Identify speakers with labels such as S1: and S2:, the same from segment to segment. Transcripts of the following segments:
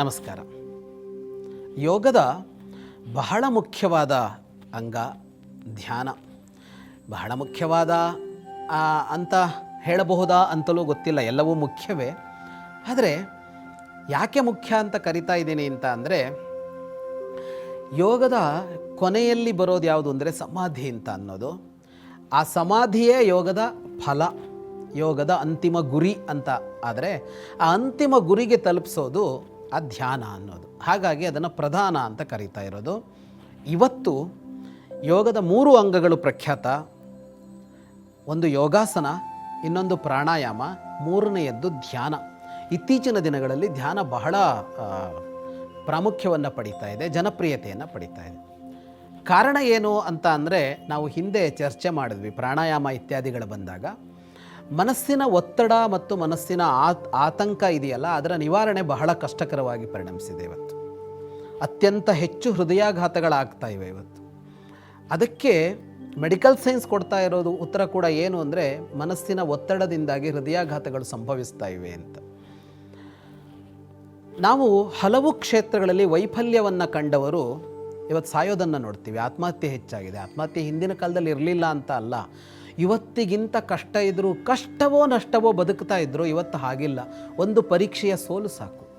S1: ನಮಸ್ಕಾರ. ಯೋಗದ ಬಹಳ ಮುಖ್ಯವಾದ ಅಂಗ ಧ್ಯಾನ. ಬಹಳ ಮುಖ್ಯವಾದ ಅಂತ ಹೇಳಬಹುದಾ ಅಂತಲೂ ಗೊತ್ತಿಲ್ಲ, ಎಲ್ಲವೂ ಮುಖ್ಯವೇ. ಆದರೆ ಯಾಕೆ ಮುಖ್ಯ ಅಂತ ಕರಿತಾ ಇದ್ದೀನಿ ಅಂತ ಅಂದರೆ, ಯೋಗದ ಕೊನೆಯಲ್ಲಿ ಬರೋದು ಯಾವುದು ಅಂದರೆ ಸಮಾಧಿ ಅಂತ ಅನ್ನೋದು. ಆ ಸಮಾಧಿಯೇ ಯೋಗದ ಫಲ, ಯೋಗದ ಅಂತಿಮ ಗುರಿ ಅಂತ. ಆದರೆ ಆ ಅಂತಿಮ ಗುರಿಗೆ ತಲುಪಿಸೋದು ಆ ಧ್ಯಾನ ಅನ್ನೋದು. ಹಾಗಾಗಿ ಅದನ್ನು ಪ್ರಧಾನ ಅಂತ ಕರೀತಾ ಇರೋದು. ಇವತ್ತು ಯೋಗದ ಮೂರು ಅಂಗಗಳು ಪ್ರಖ್ಯಾತ. ಒಂದು ಯೋಗಾಸನ, ಇನ್ನೊಂದು ಪ್ರಾಣಾಯಾಮ, ಮೂರನೆಯದ್ದು ಧ್ಯಾನ. ಇತ್ತೀಚಿನ ದಿನಗಳಲ್ಲಿ ಧ್ಯಾನ ಬಹಳ ಪ್ರಾಮುಖ್ಯವನ್ನು ಪಡೀತಾ ಇದೆ, ಜನಪ್ರಿಯತೆಯನ್ನು ಪಡೀತಾ ಇದೆ. ಕಾರಣ ಏನು ಅಂತ ಅಂದರೆ ನಾವು ಹಿಂದೆ ಚರ್ಚೆ ಮಾಡಿದ್ವಿ, ಪ್ರಾಣಾಯಾಮ ಇತ್ಯಾದಿಗಳು ಬಂದಾಗ. ಮನಸ್ಸಿನ ಒತ್ತಡ ಮತ್ತು ಮನಸ್ಸಿನ ಆತ್, ಆತಂಕ ಇದೆಯಲ್ಲ, ಅದರ ನಿವಾರಣೆ ಬಹಳ ಕಷ್ಟಕರವಾಗಿ ಪರಿಣಮಿಸಿದೆ ಇವತ್ತು. ಅತ್ಯಂತ ಹೆಚ್ಚು ಹೃದಯಾಘಾತಗಳಾಗ್ತಾ ಇವೆ ಇವತ್ತು. ಅದಕ್ಕೆ ಮೆಡಿಕಲ್ ಸೈನ್ಸ್ ಕೊಡ್ತಾ ಇರೋದು ಉತ್ತರ ಕೂಡ ಏನು ಅಂದರೆ, ಮನಸ್ಸಿನ ಒತ್ತಡದಿಂದಾಗಿ ಹೃದಯಾಘಾತಗಳು ಸಂಭವಿಸ್ತಾ ಇವೆ ಅಂತ. ನಾವು ಹಲವು ಕ್ಷೇತ್ರಗಳಲ್ಲಿ ವೈಫಲ್ಯವನ್ನು ಕಂಡವರು ಇವತ್ತು ಸಾಯೋದನ್ನು ನೋಡ್ತೀವಿ. ಆತ್ಮಹತ್ಯೆ ಹೆಚ್ಚಾಗಿದೆ. ಆತ್ಮಹತ್ಯೆ ಹಿಂದಿನ ಕಾಲದಲ್ಲಿ ಇರಲಿಲ್ಲ ಅಂತ ಅಲ್ಲ. ಇವತ್ತಿಗಿಂತ ಕಷ್ಟ ಇದ್ದರೂ ಕಷ್ಟವೋ ನಷ್ಟವೋ ಬದುಕ್ತಾ ಇದ್ದರು ಇವತ್ತು ಹಾಗಿಲ್ಲ. ಒಂದು ಪರೀಕ್ಷೆಯ ಸೋಲು ಸಾಕು.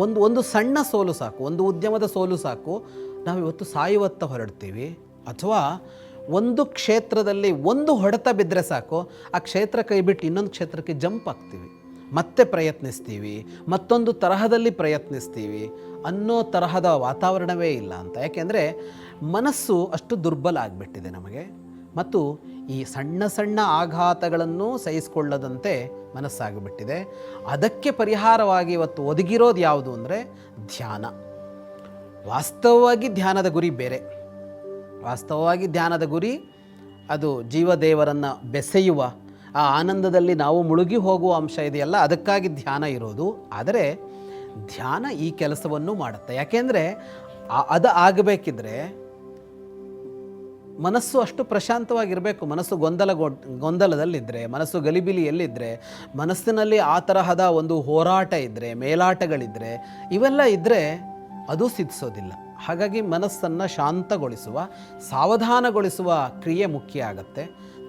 S1: ಒಂದು ಒಂದು ಸಣ್ಣ ಸೋಲು ಸಾಕು. ಒಂದು ಉದ್ಯಮದ ಸೋಲು ಸಾಕು. ನಾವು ಇವತ್ತು ಸಾಯುವತ್ತ ಹೊರಡ್ತೀವಿ. ಅಥವಾ ಒಂದು ಕ್ಷೇತ್ರದಲ್ಲಿ ಒಂದು ಹೊಡೆತ ಬಿದ್ದರೆ ಸಾಕು. ಆ ಕ್ಷೇತ್ರ ಕೈ ಬಿಟ್ಟು ಇನ್ನೊಂದು ಕ್ಷೇತ್ರಕ್ಕೆ ಜಂಪ್ ಆಗ್ತೀವಿ ಮತ್ತೆ ಪ್ರಯತ್ನಿಸ್ತೀವಿ, ಮತ್ತೊಂದು ತರಹದಲ್ಲಿ ಪ್ರಯತ್ನಿಸ್ತೀವಿ ಅನ್ನೋ ತರಹದ ವಾತಾವರಣವೇ ಇಲ್ಲ ಅಂತ. ಯಾಕೆಂದರೆ ಮನಸ್ಸು ಅಷ್ಟು ದುರ್ಬಲ ಆಗಿಬಿಟ್ಟಿದೆ ನಮಗೆ. ಮತ್ತು ಈ ಸಣ್ಣ ಸಣ್ಣ ಆಘಾತಗಳನ್ನು ಸಹಿಸಿಕೊಳ್ಳದಂತೆ ಮನಸ್ಸಾಗಿಬಿಟ್ಟಿದೆ. ಅದಕ್ಕೆ ಪರಿಹಾರವಾಗಿ ಇವತ್ತು ಒದಗಿರೋದು ಯಾವುದು ಅಂದರೆ ಧ್ಯಾನ. ವಾಸ್ತವವಾಗಿ ಧ್ಯಾನದ ಗುರಿ ಬೇರೆ. ವಾಸ್ತವವಾಗಿ ಧ್ಯಾನದ ಗುರಿ ಅದು ಜೀವದೇವರನ್ನು ಬೆಸೆಯುವ ಆ ಆನಂದದಲ್ಲಿ ನಾವು ಮುಳುಗಿ ಹೋಗುವ ಅಂಶ ಇದೆಯಲ್ಲ, ಅದಕ್ಕಾಗಿ ಧ್ಯಾನ ಇರೋದು. ಆದರೆ ಧ್ಯಾನ ಈ ಕೆಲಸವನ್ನು ಮಾಡುತ್ತೆ. ಯಾಕೆಂದರೆ ಅದು ಆಗಬೇಕಿದ್ರೆ ಮನಸ್ಸು ಅಷ್ಟು ಪ್ರಶಾಂತವಾಗಿರಬೇಕು. ಮನಸ್ಸು ಗೊಂದಲ ಗೊಂದಲದಲ್ಲಿದ್ದರೆ ಮನಸ್ಸು ಗಲಿಬಿಲಿಯಲ್ಲಿದ್ದರೆ ಮನಸ್ಸಿನಲ್ಲಿ ಆ ತರಹದ ಒಂದು ಹೋರಾಟ ಇದ್ದರೆ ಮೇಲಾಟಗಳಿದ್ದರೆ ಇವೆಲ್ಲ ಇದ್ದರೆ ಅದು ಸಿದ್ಧಿಸೋದಿಲ್ಲ. ಹಾಗಾಗಿ ಮನಸ್ಸನ್ನು ಶಾಂತಗೊಳಿಸುವ, ಸಾವಧಾನಗೊಳಿಸುವ ಕ್ರಿಯೆ ಮುಖ್ಯ ಆಗತ್ತೆ.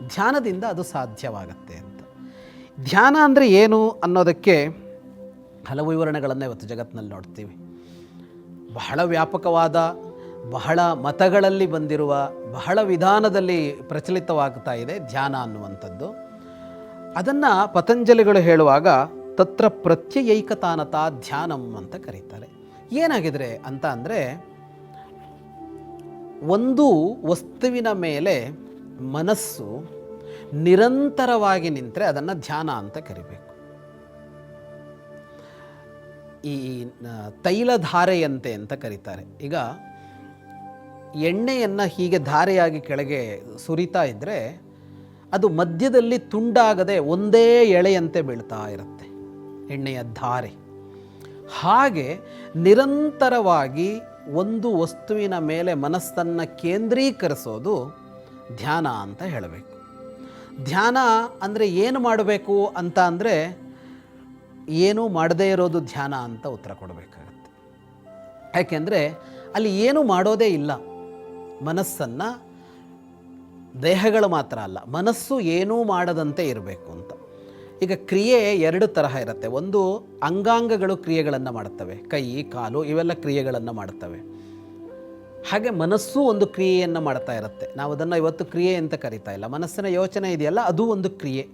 S1: ಧ್ಯಾನದಿಂದ ಅದು ಸಾಧ್ಯವಾಗತ್ತೆ ಅಂತ. ಧ್ಯಾನ ಅಂದರೆ ಏನು ಅನ್ನೋದಕ್ಕೆ ಹಲವು ವಿವರಣೆಗಳನ್ನು ಇವತ್ತು ಜಗತ್ತಿನಲ್ಲಿ ನೋಡ್ತೀವಿ. ಬಹಳ ವ್ಯಾಪಕವಾದ, ಬಹಳ ಮತಗಳಲ್ಲಿ ಬಂದಿರುವ, ಬಹಳ ವಿಧಾನದಲ್ಲಿ ಪ್ರಚಲಿತವಾಗ್ತಾ ಇದೆ ಧ್ಯಾನ ಅನ್ನುವಂಥದ್ದು. ಅದನ್ನು ಪತಂಜಲಿಗಳು ಹೇಳುವಾಗ ತತ್ರ ಪ್ರತ್ಯಯೈಕತಾನತಾ ಧ್ಯಾನಂ ಅಂತ ಕರೀತಾರೆ. ಏನಾಗಿದ್ರೆ ಅಂತ ಅಂದರೆ ಒಂದು ವಸ್ತುವಿನ ಮೇಲೆ ಮನಸ್ಸು ನಿರಂತರವಾಗಿ ನಿಂತರೆ ಅದನ್ನು ಧ್ಯಾನ ಅಂತ ಕರಿಬೇಕು. ಈ ತೈಲಧಾರೆಯಂತೆ ಅಂತ ಕರೀತಾರೆ. ಈಗ ಎಣ್ಣೆಯನ್ನು ಹೀಗೆ ಧಾರೆಯಾಗಿ ಕೆಳಗೆ ಸುರಿತಾ ಇದ್ದರೆ ಅದು ಮಧ್ಯದಲ್ಲಿ ತುಂಡಾಗದೆ ಒಂದೇ ಎಳೆಯಂತೆ ಬೀಳ್ತಾ ಇರುತ್ತೆ, ಎಣ್ಣೆಯ ಧಾರೆ. ಹಾಗೆ ನಿರಂತರವಾಗಿ ಒಂದು ವಸ್ತುವಿನ ಮೇಲೆ ಮನಸ್ಸನ್ನು ಕೇಂದ್ರೀಕರಿಸೋದು ಧ್ಯಾನ ಅಂತ ಹೇಳಬೇಕು. ಧ್ಯಾನ ಅಂದರೆ ಏನು ಮಾಡಬೇಕು ಅಂತ ಅಂದರೆ ಏನೂ ಮಾಡದೇ ಇರೋದು ಧ್ಯಾನ ಅಂತ ಉತ್ತರ ಕೊಡಬೇಕಾಗತ್ತೆ. ಯಾಕೆಂದರೆ ಅಲ್ಲಿ ಏನೂ ಮಾಡೋದೇ ಇಲ್ಲ. ಮನಸ್ಸನ್ನು ದೇಹಗಳು ಮಾತ್ರ ಅಲ್ಲ, ಮನಸ್ಸು ಏನೂ ಮಾಡದಂತೆ ಇರಬೇಕು ಅಂತ. ಈಗ ಕ್ರಿಯೆ ಎರಡು ತರಹ ಇರುತ್ತೆ. ಒಂದು ಅಂಗಾಂಗಗಳು ಕ್ರಿಯೆಗಳನ್ನು ಮಾಡುತ್ತವೆ ಕೈ, ಕಾಲು ಇವೆಲ್ಲ ಕ್ರಿಯೆಗಳನ್ನು ಮಾಡುತ್ತವೆ ಹಾಗೆ ಮನಸ್ಸು ಒಂದು ಕ್ರಿಯೆಯನ್ನು ಮಾಡ್ತಾ ಇರುತ್ತೆ. ನಾವು ಅದನ್ನು ಇವತ್ತು ಕ್ರಿಯೆ ಅಂತ ಕರಿತಾ ಇಲ್ಲ. ಮನಸ್ಸಿನ ಯೋಚನೆ ಇದೆಯಲ್ಲ, ಅದು ಒಂದು ಕ್ರಿಯೆ.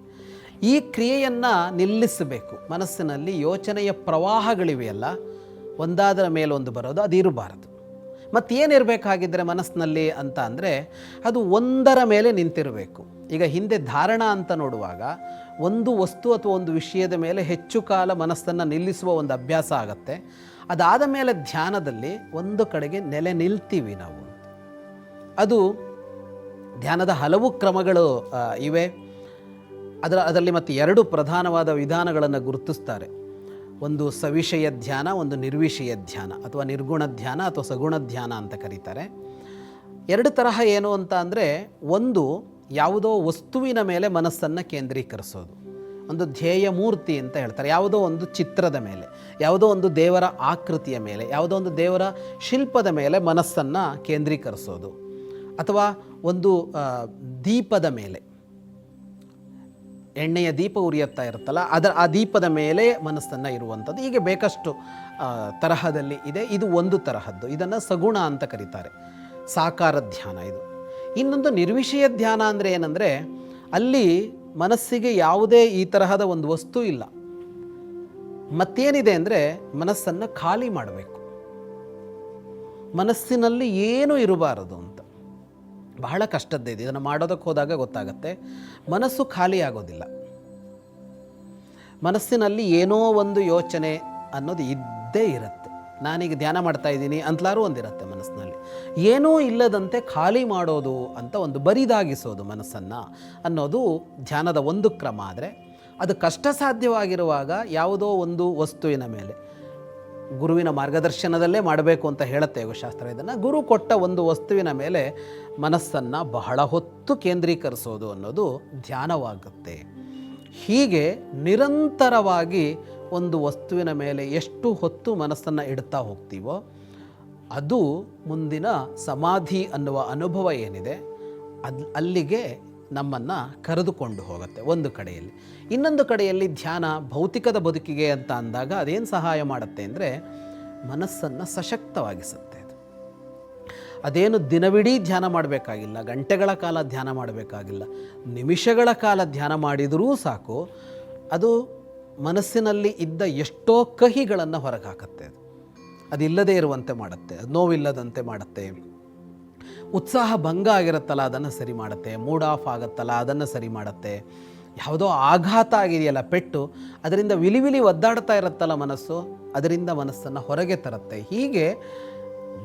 S1: ಈ ಕ್ರಿಯೆಯನ್ನು ನಿಲ್ಲಿಸಬೇಕು. ಮನಸ್ಸಿನಲ್ಲಿ ಯೋಚನೆಯ ಪ್ರವಾಹಗಳಿವೆಯಲ್ಲ, ಒಂದಾದರ ಮೇಲೊಂದು ಬರೋದು, ಅದು ಇರಬಾರದು. ಮತ್ತೇನಿರಬೇಕಾಗಿದ್ದರೆ ಮನಸ್ಸಿನಲ್ಲಿ ಅಂತ ಅಂದರೆ, ಅದು ಒಂದರ ಮೇಲೆ ನಿಂತಿರಬೇಕು. ಈಗ ಹಿಂದೆ ಧಾರಣ ಅಂತ ನೋಡುವಾಗ, ಒಂದು ವಸ್ತು ಅಥವಾ ಒಂದು ವಿಷಯದ ಮೇಲೆ ಹೆಚ್ಚು ಕಾಲ ಮನಸ್ಸನ್ನು ನಿಲ್ಲಿಸುವ ಒಂದು ಅಭ್ಯಾಸ ಆಗತ್ತೆ. ಅದಾದ ಮೇಲೆ ಧ್ಯಾನದಲ್ಲಿ ಒಂದು ಕಡೆಗೆ ನೆಲೆ ನಿಲ್ತೀವಿ ನಾವು. ಅದು ಧ್ಯಾನದ ಹಲವು ಕ್ರಮಗಳು ಇವೆ. ಅದರ, ಅದರಲ್ಲಿ ಮತ್ತು ಎರಡು ಪ್ರಧಾನವಾದ ವಿಧಾನಗಳನ್ನು ಗುರುತಿಸ್ತಾರೆ. ಒಂದು ಸವಿಷಯ ಧ್ಯಾನ, ಒಂದು ನಿರ್ವಿಷಯ ಧ್ಯಾನ, ಅಥವಾ ನಿರ್ಗುಣ ಧ್ಯಾನ ಅಥವಾ ಸಗುಣ ಧ್ಯಾನ ಅಂತ ಕರೀತಾರೆ. ಎರಡು ತರಹ ಏನು ಅಂತ ಅಂದರೆ, ಒಂದು ಯಾವುದೋ ವಸ್ತುವಿನ ಮೇಲೆ ಮನಸ್ಸನ್ನು ಕೇಂದ್ರೀಕರಿಸೋದು. ಒಂದು ಧ್ಯೇಯ ಮೂರ್ತಿ ಅಂತ ಹೇಳ್ತಾರೆ. ಯಾವುದೋ ಒಂದು ಚಿತ್ರದ ಮೇಲೆ, ಯಾವುದೋ ಒಂದು ದೇವರ ಆಕೃತಿಯ ಮೇಲೆ, ಯಾವುದೋ ಒಂದು ದೇವರ ಶಿಲ್ಪದ ಮೇಲೆ ಮನಸ್ಸನ್ನು ಕೇಂದ್ರೀಕರಿಸೋದು. ಅಥವಾ ಒಂದು ದೀಪದ ಮೇಲೆ. ಎಣ್ಣೆಯ ದೀಪ ಉರಿಯುತ್ತಾ ಇರುತ್ತಲ್ಲ, ಅದರ, ಆ ದೀಪದ ಮೇಲೆ ಮನಸ್ಸನ್ನು ಇರುವಂಥದ್ದು. ಹೀಗೆ ಬೇಕಷ್ಟು ತರಹದಲ್ಲಿ ಇದೆ. ಇದು ಒಂದು ತರಹದ್ದು. ಇದನ್ನು ಸಗುಣ ಅಂತ ಕರೀತಾರೆ. ಸಾಕಾರ ಧ್ಯಾನ ಇದು. ಇನ್ನೊಂದು ನಿರ್ವಿಷಯ ಧ್ಯಾನ ಅಂದರೆ ಏನಂದರೆ, ಅಲ್ಲಿ ಮನಸ್ಸಿಗೆ ಯಾವುದೇ ಈ ತರಹದ ಒಂದು ವಸ್ತು ಇಲ್ಲ. ಮತ್ತೇನಿದೆ ಅಂದರೆ ಮನಸ್ಸನ್ನು ಖಾಲಿ ಮಾಡಬೇಕು. ಮನಸ್ಸಿನಲ್ಲಿ ಏನೂ ಇರಬಾರದು ಅಂತ. ಬಹಳ ಕಷ್ಟದ್ದೇ ಇದೆ. ಇದನ್ನು ಮಾಡೋದಕ್ಕೆ ಹೋದಾಗ ಗೊತ್ತಾಗತ್ತೆ. ಮನಸ್ಸು ಖಾಲಿ ಆಗೋದಿಲ್ಲ. ಮನಸ್ಸಿನಲ್ಲಿ ಏನೋ ಒಂದು ಯೋಚನೆ ಅನ್ನೋದು ಇದ್ದೇ ಇರುತ್ತೆ. ನಾನೀಗ ಧ್ಯಾನ ಮಾಡ್ತಾ ಇದ್ದೀನಿ ಅಂತಲಾರು ಒಂದಿರುತ್ತೆ ಮನಸ್ಸಿನಲ್ಲಿ. ಏನೂ ಇಲ್ಲದಂತೆ ಖಾಲಿ ಮಾಡೋದು ಅಂತ ಒಂದು ಬರಿದಾಗಿಸೋದು ಮನಸ್ಸನ್ನು ಅನ್ನೋದು ಧ್ಯಾನದ ಒಂದು ಕ್ರಮ ಆದರೆ, ಅದು ಕಷ್ಟ ಸಾಧ್ಯವಾಗಿರುವಾಗ ಯಾವುದೋ ಒಂದು ವಸ್ತುವಿನ ಮೇಲೆ. ಗುರುವಿನ ಮಾರ್ಗದರ್ಶನದಲ್ಲೇ ಮಾಡಬೇಕು ಅಂತ ಹೇಳುತ್ತೆ ಯೋಗಶಾಸ್ತ್ರ. ಇದನ್ನು ಗುರು ಕೊಟ್ಟ ಒಂದು ವಸ್ತುವಿನ ಮೇಲೆ ಮನಸ್ಸನ್ನು ಬಹಳ ಹೊತ್ತು ಕೇಂದ್ರೀಕರಿಸೋದು ಅನ್ನೋದು ಧ್ಯಾನವಾಗುತ್ತೆ. ಹೀಗೆ ನಿರಂತರವಾಗಿ ಒಂದು ವಸ್ತುವಿನ ಮೇಲೆ ಎಷ್ಟು ಹೊತ್ತು ಮನಸ್ಸನ್ನು ಇಡ್ತಾ ಹೋಗ್ತೀವೋ ಅದು ಮುಂದಿನ ಸಮಾಧಿ ಅನ್ನುವ ಅನುಭವ ಏನಿದೆ, ಅದು ಅಲ್ಲಿಗೆ ನಮ್ಮನ್ನು ಕರೆದುಕೊಂಡು ಹೋಗುತ್ತೆ ಒಂದು ಕಡೆಯಲ್ಲಿ. ಇನ್ನೊಂದು ಕಡೆಯಲ್ಲಿ ಧ್ಯಾನ ಭೌತಿಕದ ಬದುಕಿಗೆ ಅಂತ ಅಂದಾಗ ಅದೇನು ಸಹಾಯ ಮಾಡುತ್ತೆ ಅಂದರೆ ಮನಸ್ಸನ್ನು ಸಶಕ್ತವಾಗಿಸುತ್ತೆ ಅದು. ಅದೇನು ದಿನವಿಡೀ ಧ್ಯಾನ ಮಾಡಬೇಕಾಗಿಲ್ಲ, ಗಂಟೆಗಳ ಕಾಲ ಧ್ಯಾನ ಮಾಡಬೇಕಾಗಿಲ್ಲ, ನಿಮಿಷಗಳ ಕಾಲ ಧ್ಯಾನ ಮಾಡಿದರೂ ಸಾಕು, ಅದು ಮನಸ್ಸಿನಲ್ಲಿ ಇದ್ದ ಎಷ್ಟೋ ಕಹಿಗಳನ್ನು ಹೊರಗೆ ಹಾಕುತ್ತೆ ಅದು. ಅದಿಲ್ಲದೇ ಇರುವಂತೆ ಮಾಡುತ್ತೆ, ಅದು ನೋವಿಲ್ಲದಂತೆ ಮಾಡುತ್ತೆ. ಉತ್ಸಾಹ ಭಂಗ ಆಗಿರುತ್ತಲ್ಲ, ಅದನ್ನು ಸರಿ ಮಾಡುತ್ತೆ. ಮೂಡ್ ಆಫ್ ಆಗುತ್ತಲ್ಲ, ಅದನ್ನು ಸರಿ ಮಾಡುತ್ತೆ. ಯಾವುದೋ ಆಘಾತ ಆಗಿದೆಯಲ್ಲ ಪೆಟ್ಟು, ಅದರಿಂದ ವಿಲಿವಿಲಿ ವಿಲಿ ಒದ್ದಾಡ್ತಾ ಇರುತ್ತಲ್ಲ ಮನಸ್ಸು, ಅದರಿಂದ ಮನಸ್ಸನ್ನು ಹೊರಗೆ ತರುತ್ತೆ. ಹೀಗೆ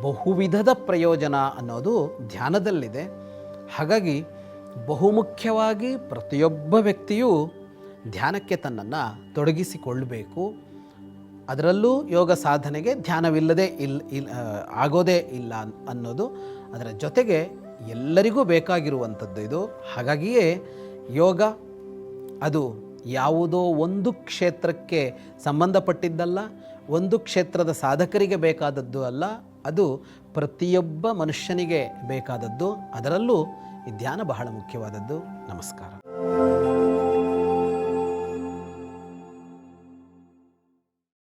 S1: ಬಹುವಿಧದ ಪ್ರಯೋಜನ ಅನ್ನೋದು ಧ್ಯಾನದಲ್ಲಿದೆ. ಹಾಗಾಗಿ ಬಹುಮುಖ್ಯವಾಗಿ ಪ್ರತಿಯೊಬ್ಬ ವ್ಯಕ್ತಿಯೂ ಧ್ಯಾನಕ್ಕೆ ತನ್ನನ್ನು ತೊಡಗಿಸಿಕೊಳ್ಳಬೇಕು. ಅದರಲ್ಲೂ ಯೋಗ ಸಾಧನೆಗೆ ಧ್ಯಾನವಿಲ್ಲದೆ ಇಲ್ ಇಲ್ ಆಗೋದೇ ಇಲ್ಲ ಅನ್- ಅನ್ನೋದು ಅದರ ಜೊತೆಗೆ ಎಲ್ಲರಿಗೂ ಬೇಕಾಗಿರುವಂಥದ್ದು ಇದು. ಹಾಗಾಗಿಯೇ ಯೋಗ ಅದು ಯಾವುದೋ ಒಂದು ಕ್ಷೇತ್ರಕ್ಕೆ ಸಂಬಂಧಪಟ್ಟಿದ್ದಲ್ಲ, ಒಂದು ಕ್ಷೇತ್ರದ ಸಾಧಕರಿಗೆ ಬೇಕಾದದ್ದು ಅಲ್ಲ, ಅದು ಪ್ರತಿಯೊಬ್ಬ ಮನುಷ್ಯನಿಗೆ ಬೇಕಾದದ್ದು. ಅದರಲ್ಲೂ ಈ ಧ್ಯಾನ ಬಹಳ ಮುಖ್ಯವಾದದ್ದು. ನಮಸ್ಕಾರ.